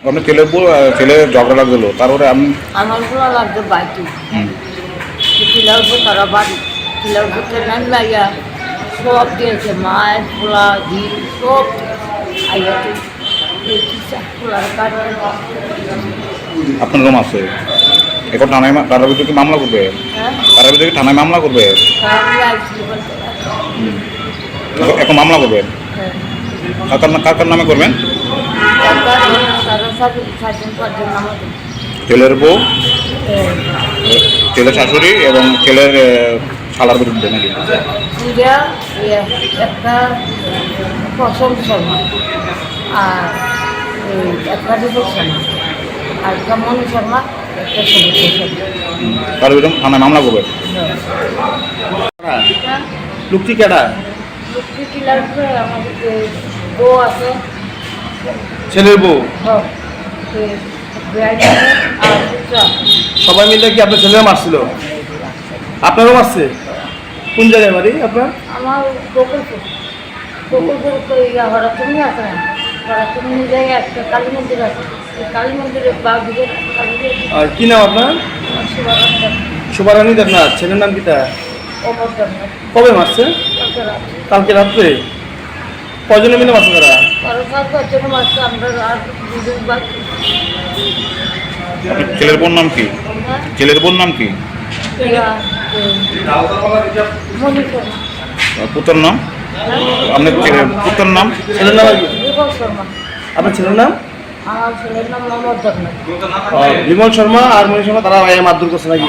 আপনার ছেলে বউ- ছেলে ঝগড়া লাগছিল তারপরে আমি আমারগুলো লাগছে বাইকে হুম, উপর তারা বাড়ি টিলার উপর ট্রেন লাইয়া সব দিয়েছে মাছ পোলা ডিম সব আইয়া তো পোলার কাটে আপনার রুম আছে? এখন থানায় মা- ভিতরে কি মামলা করবে? হ্যাঁ। তার ভিতরে থানায় মামলা করবে? এখন- মামলা করবেন হ্যাঁ। কাকার নামে করবেন? ছেলের বউ? ছেলের শাশুড়ি এবং ছেলের শালার বিরুদ্ধে নাকি? একটা প্রসম শর্মা আর একটা দীপক শর্মা। আর একটা মনু শর্মা একটা শর্মা। তার বিরুদ্ধে থানায় মামলা করবে? হ্যাঁ। লোকটি কেডা? টিলার উপরে আমাদের বউ আছে ছেলের বউ? হ্যাঁ, সবাই মিলে কি আপনার ছেলেরা মারছিল? আপনারও মারছে? কোন জায়গায় বাড়ি আপনার? আমার আছে না? হরাতমি জায়গায় একটা কালী মন্দির আছে। কালী মন্দিরের আর কি নাম আপনার? শোভারানী দেবনাথ ছেলের নাম কিটা অমর কবে মারছে? কালকে রাত্রে। কজনে মিলে মারছে তারা? ছেলের বোন নাম কি? ছেলের বোন নাম কি? পুত্রের নাম? আপনার ছেলের পুত্রের নাম? ছেলের নাম কি? আপনার ছেলের নাম? বিমল শর্মা আর মণি শর্মা তারা ভাইয়া মারধর করছে নাকি?